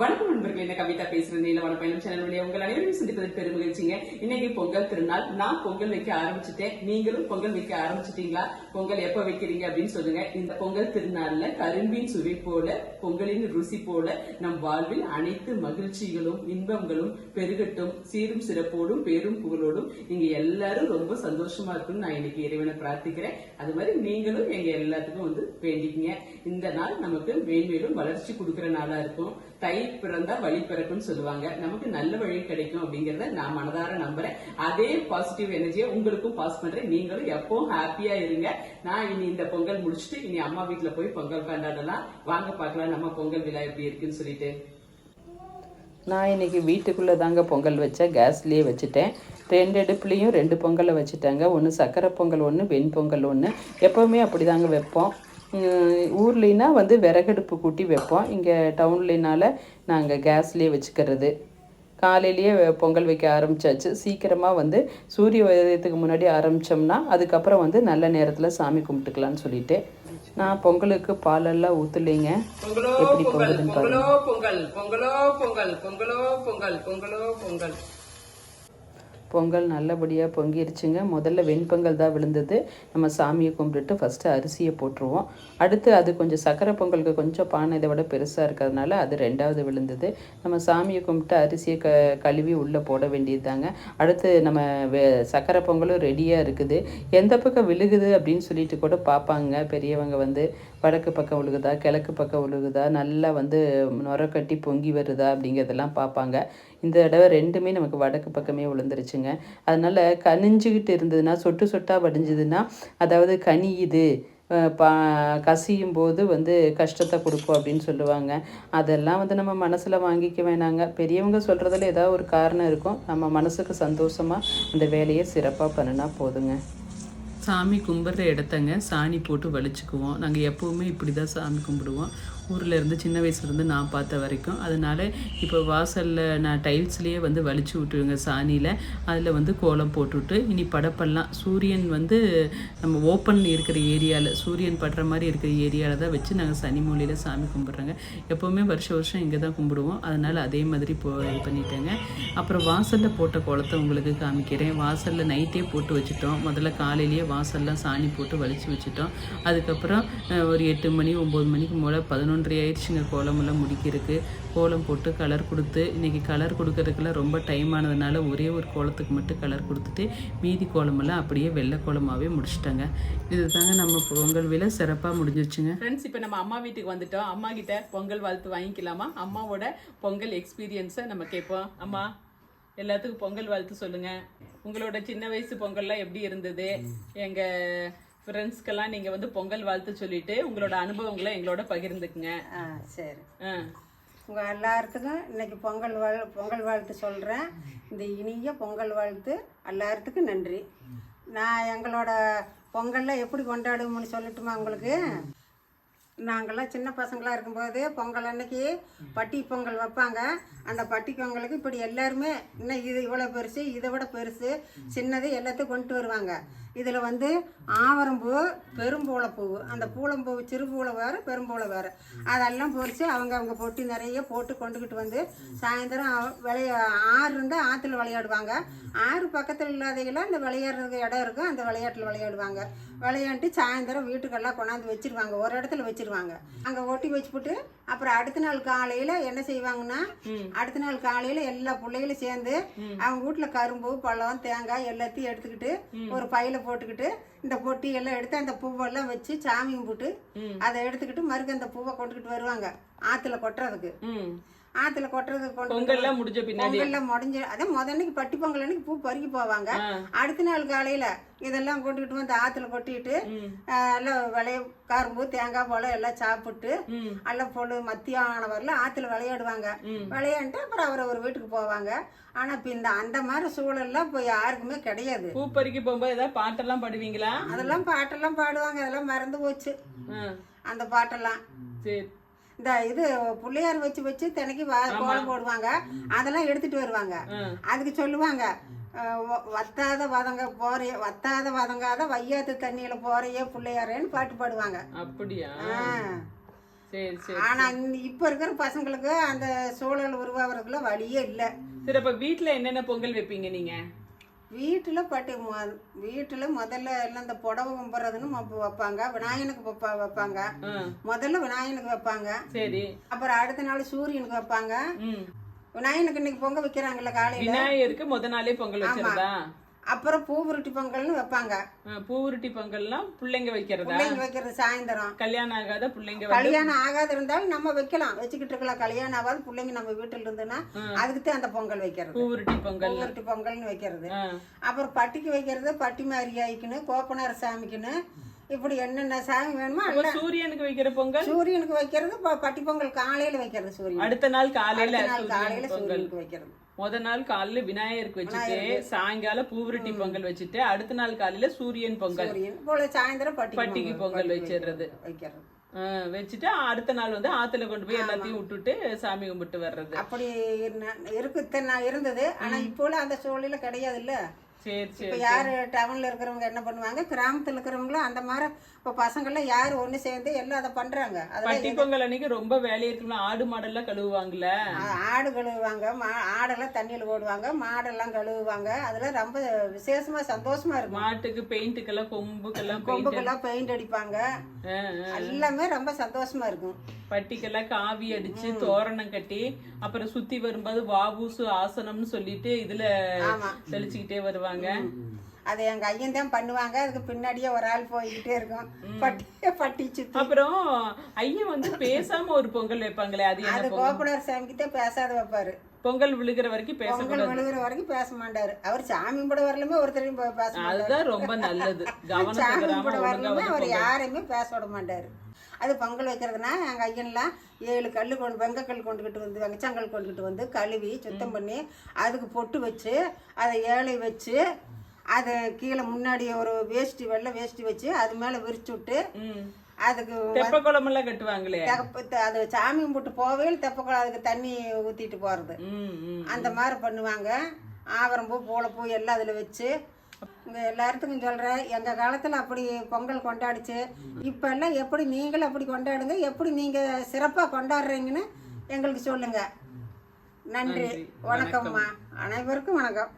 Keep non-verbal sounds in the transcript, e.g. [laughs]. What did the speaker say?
வணக்கம் நண்பர்கள் என்ன கவிதா பேசுறேன் நீலவன பயணம் சேனல் வழியா உங்கள் அனைவரும் சந்திப்பதில் பெரும் மகிழ்ச்சிங்க. இன்னைக்கு பொங்கல் திருநாள். நான் பொங்கல் வைக்க ஆரம்பிச்சுட்டேன். நீங்களும் பொங்கல் வைக்க ஆரம்பிச்சிட்டீங்களா? பொங்கல் எப்ப வைக்கிறீங்க அப்படின்னு சொல்லுங்க. இந்த பொங்கல் திருநாள்ல கரும்பின் சுவை போல பொங்கலின் ருசி போல நம் வாழ்வில் அனைத்து மகிழ்ச்சிகளும் இன்பங்களும் பெருகட்டும். சீரும் சிறப்போடும் பேரும் புகழோடும் நீங்க எல்லாரும் ரொம்ப சந்தோஷமா இருக்கும்னு நான் இன்னைக்கு இறைவனை பிரார்த்திக்கிறேன். அது மாதிரி நீங்களும் எங்க எல்லாத்துக்கும் வந்து வேண்டிக்கீங்க. இந்த நாள் நமக்கு மேன்மேலும் வளர்ச்சி கொடுக்கிற நாளா இருக்கும். தை பிறந்தா வழி பிறக்கும்னு சொல்லுவாங்க. நமக்கு நல்ல வழி கிடைக்கும் அப்படிங்கறத நான் மனதார நம்புறேன். அதே பாசிட்டிவ் எனர்ஜியை உங்களுக்கும் பாஸ் பண்றேன். நீங்களும் எப்பவும் ஹாப்பியா இருங்க. நான் இனி இந்த பொங்கல் முடிச்சுட்டு இனி அம்மா வீட்டுல போய் பொங்கல் கொண்டாடலாம். வாங்க பார்க்கலாம் நம்ம பொங்கல் விழா எப்படி இருக்குன்னு சொல்லிட்டு. நான் இன்னைக்கு வீட்டுக்குள்ளே தாங்க பொங்கல் வச்சேன் கேஸ்லேயே வச்சுட்டேன். ரெண்டு அடுப்புலேயும் ரெண்டு பொங்கலை வச்சுட்டாங்க. ஒன்று சக்கரை பொங்கல் ஒன்று வெண்பொங்கல் ஒன்று எப்போவுமே அப்படி தாங்க வைப்போம். ஊர்லேனா வந்து விறகடுப்பு கூட்டி வைப்போம். இங்கே டவுன்லேனால நாங்கள் கேஸ்லேயே வச்சுக்கிறது. காலையிலேயே பொங்கல் வைக்க ஆரம்பிச்சாச்சு. சீக்கிரமாக வந்து சூரிய உதயத்துக்கு முன்னாடி ஆரம்பித்தோம்னா அதுக்கப்புறம் வந்து நல்ல நேரத்தில் சாமி கும்பிட்டுக்கலான்னு சொல்லிட்டு. நான் பொங்கலுக்கு பாலெல்லாம் ஊற்றலைங்க எப்படி பொங்கல் பொங்குதுன்னு பொங்கலோ பொங்கல் பொங்கலோ பொங்கல் பொங்கலோ பொங்கல் பொங்கலோ பொங்கல். பொங்கல் நல்லபடியாக பொங்கிருச்சுங்க. முதல்ல வெண்பொங்கல் தான் விழுந்தது. நம்ம சாமியை கும்பிட்டுட்டு ஃபஸ்ட்டு அரிசியை போட்டுருவோம். அடுத்து அது கொஞ்சம் சக்கரை பொங்கலுக்கு கொஞ்சம் பானை இதை விட பெருசாக இருக்கிறதுனால அது ரெண்டாவது விழுந்தது. நம்ம சாமியை கும்பிட்டு அரிசியை க கழுவி உள்ளே போட வேண்டியது தாங்க அடுத்து நம்ம வே சக்கரை பொங்கலும் ரெடியாக இருக்குது. எந்த பக்கம் விழுகுது அப்படின்னு சொல்லிட்டு கூட பார்ப்பாங்க. பெரியவங்க வந்து வடக்கு பக்கம் விழுகுதா கிழக்கு பக்கம் விழுகுதா நல்லா வந்து நுர கட்டி பொங்கி வருதா அப்படிங்கிறதெல்லாம் பார்ப்பாங்க. இந்த தடவை ரெண்டுமே நமக்கு வடக்கு பக்கமே விழுந்துருச்சுங்க. அதனால் கனிஞ்சுக்கிட்டு இருந்ததுன்னா சொட்டு சொட்டாக வடிஞ்சதுன்னா அதாவது கனியுது பா கசியும் போது வந்து கஷ்டத்தை கொடுக்கும் அப்படின்னு சொல்லுவாங்க. அதெல்லாம் வந்து நம்ம மனசில் வாங்கிக்க வேணாங்க. பெரியவங்க சொல்கிறதுல ஏதாவது ஒரு காரணம் இருக்கும். நம்ம மனசுக்கு சந்தோஷமாக அந்த வேலையை சிறப்பாக பண்ணினா போதுங்க. சாமி கும்பிட்ற இடத்தங்க சாணி போட்டு வலிச்சுக்குவோம். நாங்கள் எப்போவுமே இப்படி தான் சாமி கும்பிடுவோம். ஊரில் இருந்து சின்ன வயசுலேருந்து நான் பார்த்த வரைக்கும். அதனால் இப்போ வாசலில் நான் டைல்ஸ்லேயே வந்து வலிச்சு விட்டுருங்க சாணியில். அதில் வந்து கோலம் போட்டுவிட்டு இனி படப்பெல்லாம் சூரியன் வந்து நம்ம ஓப்பன் இருக்கிற ஏரியாவில் சூரியன் படுற மாதிரி இருக்கிற ஏரியாவில் தான் வச்சு நாங்கள் சனி மூலையில் சாமி கும்பிட்றோங்க. எப்போவுமே வருஷம் வருஷம் இங்கே தான் கும்பிடுவோம். அதனால் அதே மாதிரி போ இது பண்ணிட்டேங்க. அப்புறம் வாசலில் போட்ட கோலத்தை உங்களுக்கு காமிக்கிறேன். வாசலில் நைட்டே போட்டு வச்சுட்டோம். முதல்ல காலையிலேயே வாசல்லாம் சாணி போட்டு வலிச்சு வச்சுட்டோம். அதுக்கப்புறம் ஒரு எட்டு மணி ஒம்பது மணிக்கு மேலே ஒன்றரை ஆயிடுச்சுங்க. கோலமெல்லாம் முடிக்கிறதுக்கு. கோலம் போட்டு கலர் கொடுத்து இன்றைக்கி கலர் கொடுக்கறதுக்கெல்லாம் ரொம்ப டைம் ஆனதுனால ஒரே ஒரு கோலத்துக்கு மட்டும் கலர் கொடுத்துட்டு மீதி கோலமெல்லாம் அப்படியே வெள்ளை கோலமாகவே முடிச்சிட்டாங்க. இது தாங்க நம்ம பொங்கல் விலை சிறப்பாக முடிஞ்சிருச்சுங்க. ஃப்ரெண்ட்ஸ் இப்போ நம்ம அம்மா வீட்டுக்கு வந்துட்டோம். அம்மா கிட்ட பொங்கல் வாழ்த்து வாங்கிக்கலாமா? அம்மாவோட பொங்கல் எக்ஸ்பீரியன்ஸை நம்ம கேட்போம். அம்மா எல்லாத்துக்கும் பொங்கல் வாழ்த்து சொல்லுங்கள் உங்களோட சின்ன வயசு பொங்கல்லாம் எப்படி இருந்தது? எங்கள் ஃப்ரெண்ட்ஸ்க்கெல்லாம் நீங்க வந்து பொங்கல் வாழ்த்து சொல்லிட்டு உங்களோட அனுபவங்களை எங்களோட பகிர்ந்துக்குங்க. ஆ சரி. ஆ. உங்கள் எல்லாத்துக்கும் இன்னைக்கு பொங்கல் வாழ் பொங்கல் வாழ்த்து சொல்கிறேன் இந்த இனிய பொங்கல் வாழ்த்து எல்லாத்துக்கும் நன்றி. நான் எங்களோட பொங்கல்லாம் எப்படி கொண்டாடுவோம்னு சொல்லட்டுமா உங்களுக்கு? நாங்கள்லாம் சின்ன பசங்களாக இருக்கும்போது பொங்கல் அன்னைக்கு பட்டி பொங்கல் வைப்பாங்க. அந்த பட்டி பொங்கலுக்கு இப்படி எல்லாருமே இன்னும் இது இவ்வளோ பெருசு இதை விட பெருசு சின்னது எல்லாத்தையும் கொண்டு வருவாங்க. இதில் வந்து ஆவரம்பூ பெரும்பூளப்பூ அந்த பூளம்பூ சிறு பூளை வேறு பெரும்பூளை வேறு. அதெல்லாம் பொறிச்சு அவங்க அவங்க பொட்டி நிறைய போட்டு கொண்டுக்கிட்டு வந்து சாயந்தரம் விளைய ஆறு இருந்தால் ஆற்றுல விளையாடுவாங்க. ஆறு பக்கத்தில் இல்லாதவங்களாம் அந்த விளையாடுறதுக்கு இடம் இருக்கும். அந்த விளையாட்டில் விளையாடுவாங்க. விளையாண்டு சாயந்தரம் வீட்டுக்கெல்லாம் கொண்டாந்து வச்சிருவாங்க. ஒரு இடத்துல வச்சிருவாங்க. அங்கே ஒட்டி வச்சுப்புட்டு அப்புறம் அடுத்த நாள் காலையில் என்ன செய்வாங்கன்னா அடுத்த நாள் காலையில் எல்லா பிள்ளைகளும் சேர்ந்து அவங்க வீட்டில் கரும்பு பழம் தேங்காய் எல்லாத்தையும் எடுத்துக்கிட்டு ஒரு பையில போட்டுக்கிட்டு இந்த பொட்டி எல்லாம் எடுத்து அந்த பூவெல்லாம் வச்சு சாமி கும்பிட்டு அதை எடுத்துக்கிட்டு மறுக்க அந்த பூவை கொண்டுக்கிட்டு வருவாங்க ஆற்றுல கொட்டுறதுக்கு. கொட்டுறதுக்கு கொண்டு பொங்கல்லாம் முடிஞ்ச பின்னாடி. பொங்கல்லாம் முடிஞ்சு அதான் முத அன்னைக்கு பட்டி பொங்கல் அன்னைக்கு பூ பறிக்க போவாங்க. அடுத்த நாள் காலையில இதெல்லாம் கொண்டுகிட்டு வந்து ஆத்துல கொட்டிட்டு எல்லாம் விளைய கரும்பு தேங்காய் பழம் எல்லாம் சாப்பிட்டு எல்லாம் பொழு மத்தியானம் வரல ஆத்துல விளையாடுவாங்க. விளையாண்டு அப்புறம் அவர் ஒரு வீட்டுக்கு போவாங்க. ஆனா இப்ப இந்த அந்த மாதிரி சூழல்லாம் இப்போ யாருக்குமே கிடையாது. பூ பறிக்க போகும்போது ஏதாவது பாட்டெல்லாம் பாடுவீங்களா? அதெல்லாம் பாட்டெல்லாம் பாடுவாங்க. அதெல்லாம் மறந்து போச்சு. அந்த பாட்டெல்லாம். சரி. இந்த இது பிள்ளையார் வச்சு வச்சு தினைக்கு வா- கோலம் போடுவாங்க. அதெல்லாம் எடுத்துட்டு வருவாங்க. அதுக்கு சொல்லுவாங்க வத்தாத வதங்க போறைய வத்தாத வதங்காத வையாத்து தண்ணியில போறையே பிள்ளையாரேன்னு பாட்டு பாடுவாங்க. அப்படியா? ஆனா இப்ப இருக்கிற பசங்களுக்கு அந்த சூழல் உருவாகிறதுக்குள்ள வழியே இல்லை. சரி அப்ப வீட்ல என்னென்ன பொங்கல் வைப்பீங்க நீங்க? வீட்டில் பட்டு மொ- வீட்டுல முதல்ல எல்லாம் இந்த புடவை கும்புறதுன்னு வைப்பாங்க. விநாயகனுக்கு வைப்பா வைப்பாங்க. முதல்ல விநாயகனுக்கு வைப்பாங்க. சரி. அப்புறம் அடுத்த நாள் சூரியனுக்கு வைப்பாங்க. விநாயகனுக்கு இன்னைக்கு பொங்க வைக்கிறாங்கல்ல காலையில. விநாயகருக்கு முத நாளே பொங்கல் வச்சிருதா அப்புறம் பூவுருட்டி பொங்கல்னு வைப்பாங்க. பூவுருட்டி பொங்கல்லாம் பிள்ளைங்க வைக்கிறதா? பிள்ளைங்க வைக்கிறது சாயந்தரம். கல்யாணம் ஆகாத பிள்ளைங்க கல்யாணம் ஆகாத இருந்தாலும் நம்ம வைக்கலாம். வச்சுக்கிட்டு இருக்கலாம். கல்யாணம் ஆகாத பிள்ளைங்க நம்ம வீட்டுல இருந்துன்னா அதுக்கு தான் அந்த பொங்கல் வைக்கிறது. பூவுருட்டி பொங்கல். பூவுருட்டி பொங்கல்னு வைக்கிறது. அப்புறம் பட்டிக்கு வைக்கிறது பட்டி மாரியாய்க்குன்னு கோப்பனார் சாமிக்குன்னு. இப்படி என்னென்ன சாமி வேணுமோ அப்ப சூரியனுக்கு வைக்கிற பொங்கல்? சூரியனுக்கு வைக்கிறது ப- பட்டி பொங்கல் காலையில வைக்கிறது சூரியன். அடுத்த நாள் காலையில அடுத்த நாள் காலையில சூரியன் பொங்கல். சூரியனுக்கு வைக்கிறது. முத நாள் காலையில விநாயகருக்கு வச்சுட்டு சாயங்காலம் பூவுருட்டி பொங்கல் வச்சுட்டு அடுத்த நாள் காலையில சூரியன் பொங்கல். சூரியன். போல சாயந்தரம் பட்டி பட்டிக்கு பொங்கல் வச்சிடுறது வைக்கிறது. ஆ, வச்சுட்டு அடுத்த நாள் வந்து ஆத்துல கொண்டு போய் எல்லாத்தையும் விட்டுட்டு சாமி கும்பிட்டு வர்றது. அப்படி இருக்கு இத்தனை நாள் இருந்தது. ஆனா இப்போலாம் அந்த சூழ்நிலை கிடையாது இல்ல சரி சரி இப்ப யாரு டவுன்ல இருக்கிறவங்க என்ன பண்ணுவாங்க? கிராமத்துல இருக்கிறவங்களும் அந்த மாதிரி இப்ப பசங்கள்லாம் யாரு ஒண்ணு சேர்ந்து எல்லாம் அதை பண்றாங்க. அதெல்லாம் பட்டி பொங்கல் அன்னைக்கு ரொம்ப வேலையா இருக்குல்ல ஆடு மாடெல்லாம் கழுவுவாங்கல்ல? ஆடு கழுவுவாங்க மா ஆடெல்லாம் தண்ணியில் போடுவாங்க மாடெல்லாம் கழுவுவாங்க. அதெல்லாம் ரொம்ப விசேஷமா சந்தோஷமா இருக்கும். மாட்டுக்கு பெயிண்ட்டுக்கெல்லாம் கொம்புக்கெல்லாம் கொம்புக்கெல்லாம் பெயிண்ட் அடிப்பாங்க. எல்லாமே ரொம்ப சந்தோஷமா இருக்கும். பட்டிக்கெல்லாம் காவி அடிச்சு தோரணம் கட்டி அப்புறம் சுத்தி வரும்போது வாபூசு ஆசனம்னு சொல்லிட்டு இதுல. தெளிச்சுக்கிட்டே வருவாங்க. அது எங்க ஐயன் தான் பண்ணுவாங்க. அதுக்கு பின்னாடியே ஒரு ஆள் போய்கிட்டே இருக்கும். பட்டி பட்டி சுத்தி. அப்புறம் ஐயன் வந்து பேசாம ஒரு பொங்கல் வைப்பாங்களே அது அது கோபனார் சாமிக்கு தான் பேசாத வைப்பாரு. பொங்கல் விழுகிற வரைக்கும் பொங்கல் பேசக்கூடாது விழுகிற வரைக்கும் பேச மாட்டாரு. அவர் சாமி கும்பிட வரலுமே ஒருத்தரையும் பே- பேச மாட்டாரு. அதுதான் ரொம்ப நல்லது. [laughs] கவனம் சாமி தவறாம கும்பிட ஒழுங்கா வரலுமே அவர். யாரையுமே பேச விட மாட்டாரு. அது பொங்கல் வைக்கிறதுனா எங்கள் ஐயன்லாம் ஏழு கல் கொண்டு வெங்கக்கல் கொண்டுக்கிட்டு வந்து வெங்கச்சாங்கல் கொண்டுக்கிட்டு வந்து கழுவி சுத்தம் பண்ணி அதுக்கு பொட்டு வச்சு அதை ஏழை வச்சு அதை கீழே முன்னாடி ஒரு வேஷ்டி வெள்ளை வேஷ்டி வச்சு அது மேலே விரிச்சு விட்டு. அதுக்கு தெப்ப குளமெல்லாம் கட்டுவாங்களே? அது சாமி கும்பிட்டு போவையில் தெப்பக்குளம் அதுக்கு தண்ணி ஊற்றிட்டு போகிறது. அந்த மாதிரி பண்ணுவாங்க. ஆவரம்பூ பூளைப்பூ எல்லாம் அதில் வச்சு. இங்கே எல்லாத்துக்கும் சொல்கிறேன் எங்கள் காலத்தில் அப்படி பொங்கல் கொண்டாடிச்சு. இப்போ எல்லாம் எப்படி நீங்களும் அப்படி கொண்டாடுங்க எப்படி நீங்கள் சிறப்பாக கொண்டாடுறீங்கன்னு எங்களுக்கு சொல்லுங்கள் நன்றி. வணக்கம்மா. அனைவருக்கும் வணக்கம்.